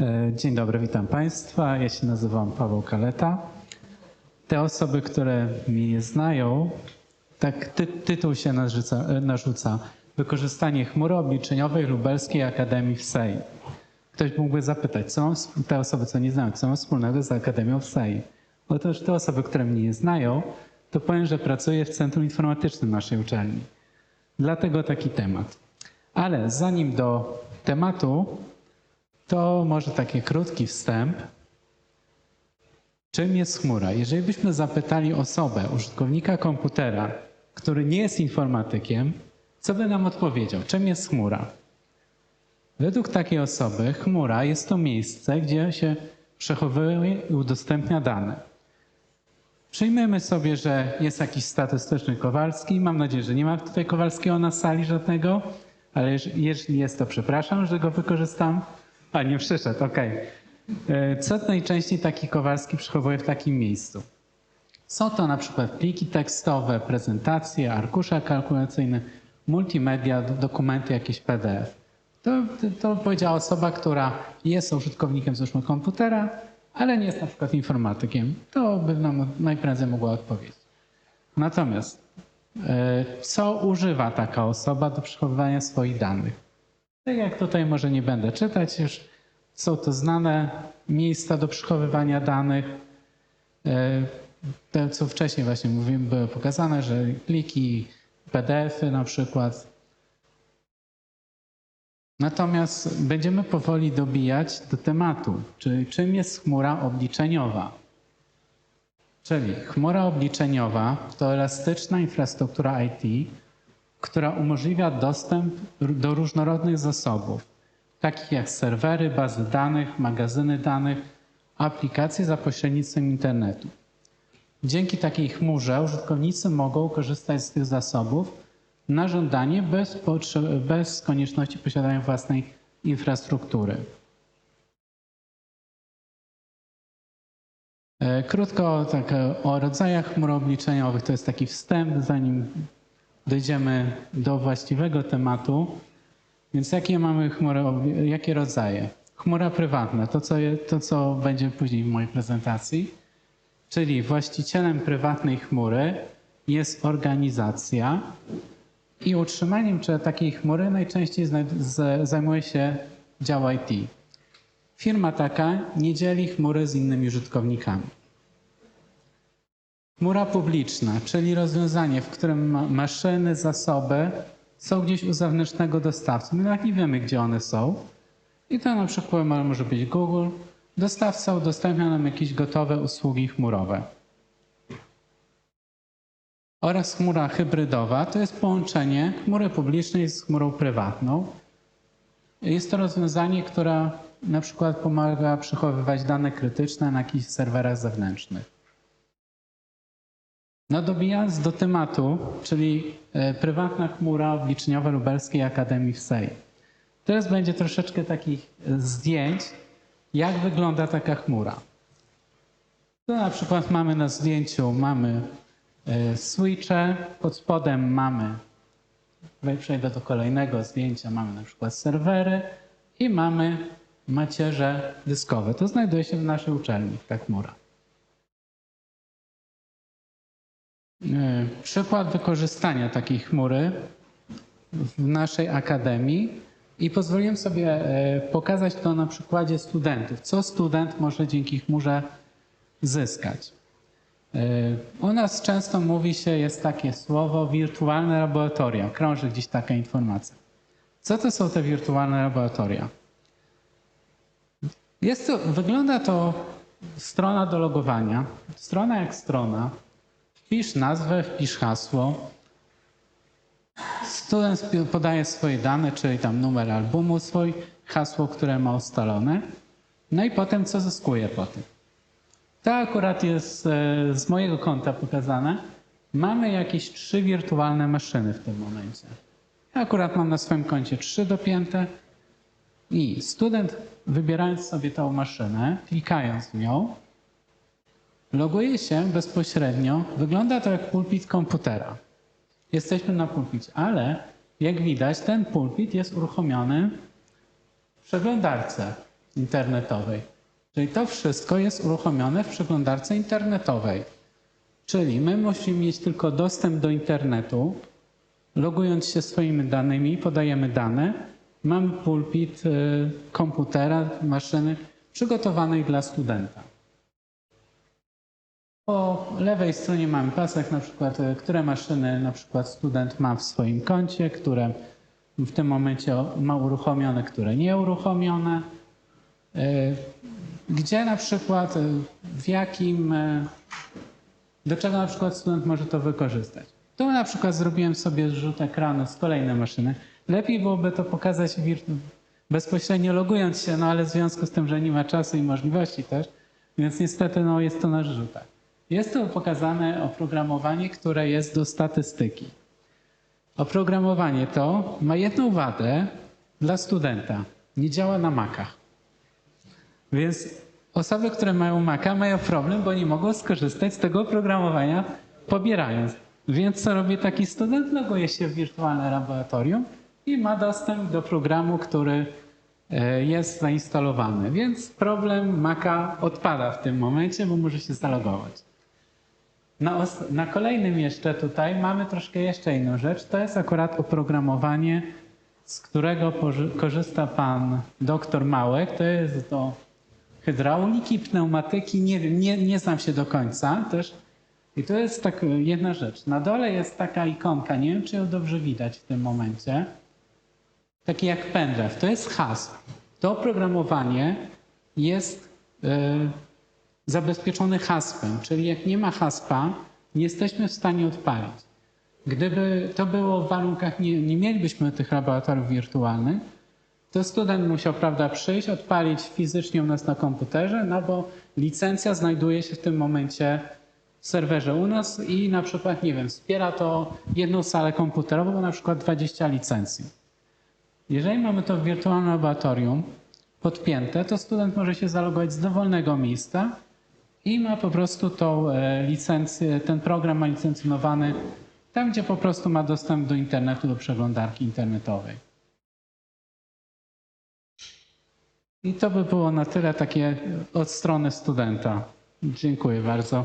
E, Dzień dobry, witam Państwa. Ja się nazywam Paweł Kaleta. Te osoby, które mnie nie znają, tak ty, tytuł się narzuca, e, narzuca Wykorzystanie chmury obliczeniowej Lubelskiej Akademii w SEI. Ktoś mógłby zapytać, co mam, te osoby, co nie znają, co mam wspólnego z Akademią w SEI? Otóż te osoby, które mnie nie znają, to powiem, że pracuję w Centrum Informatycznym naszej uczelni. Dlatego taki temat. Ale zanim do tematu, to może taki krótki wstęp. Czym jest chmura? Jeżeli byśmy zapytali osobę, użytkownika komputera, który nie jest informatykiem, co by nam odpowiedział? Czym jest chmura? Według takiej osoby chmura jest to miejsce, gdzie się przechowuje i udostępnia dane. Przyjmiemy sobie, że jest jakiś statystyczny Kowalski. Mam nadzieję, że nie ma tutaj Kowalskiego na sali żadnego, ale jeż- jeżeli jest, to przepraszam, że go wykorzystam. A, nie przyszedł, okej. E, Co najczęściej taki Kowalski przechowuje w takim miejscu? Są to na przykład pliki tekstowe, prezentacje, arkusze kalkulacyjne, multimedia, do- dokumenty, jakieś PDF. To, to powiedziała osoba, która jest użytkownikiem załóżmy komputera, ale nie jest na przykład informatykiem. To by nam najprędzej mogła odpowiedzieć. Natomiast co używa taka osoba do przechowywania swoich danych? Tak jak tutaj może nie będę czytać, już są to znane miejsca do przechowywania danych. E, Te, co wcześniej właśnie mówiłem, były pokazane, że pliki, PDF-y na przykład. Natomiast będziemy powoli dobijać do tematu, czyli czym jest chmura obliczeniowa. Czyli chmura obliczeniowa to elastyczna infrastruktura IT, która umożliwia dostęp do różnorodnych zasobów, takich jak serwery, bazy danych, magazyny danych, aplikacje za pośrednictwem internetu. Dzięki takiej chmurze użytkownicy mogą korzystać z tych zasobów na żądanie bez, bez konieczności posiadania własnej infrastruktury. Krótko tak, e, o rodzajach chmur obliczeniowych. To jest taki wstęp, zanim dojdziemy do właściwego tematu. Więc jakie mamy chmury, jakie rodzaje? Chmura prywatna, to co, je, to co będzie później w mojej prezentacji. Czyli właścicielem prywatnej chmury jest organizacja i utrzymaniem takiej chmury najczęściej zajmuje się dział IT. Firma taka nie dzieli chmury z innymi użytkownikami. Chmura publiczna, czyli rozwiązanie, w którym ma- maszyny, zasoby są gdzieś u zewnętrznego dostawcy. My nawet nie wiemy, gdzie one są. I to na przykład mo- może być Google. Dostawca udostępnia nam jakieś gotowe usługi chmurowe. Oraz chmura hybrydowa to jest połączenie chmury publicznej z chmurą prywatną. Jest to rozwiązanie, które na przykład pomaga przechowywać dane krytyczne na jakichś serwerach zewnętrznych. No dobijając do tematu, czyli e, prywatna chmura obliczeniowa Lubelskiej Akademii w SEI. Teraz będzie troszeczkę takich e, zdjęć, jak wygląda taka chmura. Tu na przykład mamy na zdjęciu mamy e, switche, pod spodem mamy, przejdę do kolejnego zdjęcia, mamy na przykład serwery i mamy macierze dyskowe. To znajduje się w naszej uczelni, ta chmura. E, Przykład wykorzystania takiej chmury w naszej akademii i pozwoliłem sobie e, pokazać to na przykładzie studentów. Co student może dzięki chmurze zyskać? E, U nas często mówi się, jest takie słowo wirtualne laboratoria. Krąży gdzieś taka informacja. Co to są te wirtualne laboratoria? Jest to, wygląda to strona do logowania. Strona jak strona. Wpisz nazwę, wpisz hasło. Student podaje swoje dane, czyli tam numer albumu swój, hasło, które ma ustalone. No i potem co zyskuje po tym. To akurat jest e, z mojego konta pokazane. Mamy jakieś trzy wirtualne maszyny w tym momencie. Ja akurat mam na swoim koncie trzy dopięte i student wybierając sobie tą maszynę, klikając w nią, loguje się bezpośrednio. Wygląda to jak pulpit komputera. Jesteśmy na pulpicie, ale jak widać, ten pulpit jest uruchomiony w przeglądarce internetowej. Czyli to wszystko jest uruchomione w przeglądarce internetowej. Czyli my musimy mieć tylko dostęp do internetu, logując się swoimi danymi, podajemy dane, mamy pulpit y, komputera, maszyny przygotowanej dla studenta. Po lewej stronie mamy pasek, na przykład, y, które maszyny na przykład student ma w swoim koncie, które w tym momencie ma uruchomione, które nie uruchomione. Y, Gdzie na przykład, w jakim, do czego na przykład student może to wykorzystać. Tu na przykład zrobiłem sobie zrzut ekranu z kolejnej maszyny. Lepiej byłoby to pokazać bezpośrednio logując się, no ale w związku z tym, że nie ma czasu i możliwości też, więc niestety no, jest to na zrzutach. Jest tu pokazane oprogramowanie, które jest do statystyki. Oprogramowanie to ma jedną wadę dla studenta. Nie działa na Macach. Więc osoby, które mają Maca, mają problem, bo nie mogą skorzystać z tego oprogramowania pobierając. Więc co robi taki student? Loguje się w wirtualne laboratorium i ma dostęp do programu, który e, jest zainstalowany. Więc problem Maca odpada w tym momencie, bo może się zalogować. Na, na kolejnym jeszcze tutaj mamy troszkę jeszcze inną rzecz. To jest akurat oprogramowanie, z którego korzysta pan doktor Małek. To jest do hydrauliki, pneumatyki. Nie nie, nie znam się do końca też. I to jest tak jedna rzecz. Na dole jest taka ikonka, nie wiem czy ją dobrze widać w tym momencie. Taki jak pendrive. To jest hasp. To oprogramowanie jest y, zabezpieczony haspem, czyli jak nie ma haspa, nie jesteśmy w stanie odpalić. Gdyby to było w warunkach, nie, nie mielibyśmy tych laboratoriów wirtualnych, to student musiał, prawda, przyjść, odpalić fizycznie u nas na komputerze, no bo licencja znajduje się w tym momencie w serwerze u nas i na przykład, nie wiem, wspiera to jedną salę komputerową, na przykład 20 licencji. Jeżeli mamy to w wirtualnym laboratorium podpięte, to student może się zalogować z dowolnego miejsca i ma po prostu tą e, licencję, ten program ma licencjonowany tam, gdzie po prostu ma dostęp do internetu, do przeglądarki internetowej. I to by było na tyle takie od strony studenta. Dziękuję bardzo.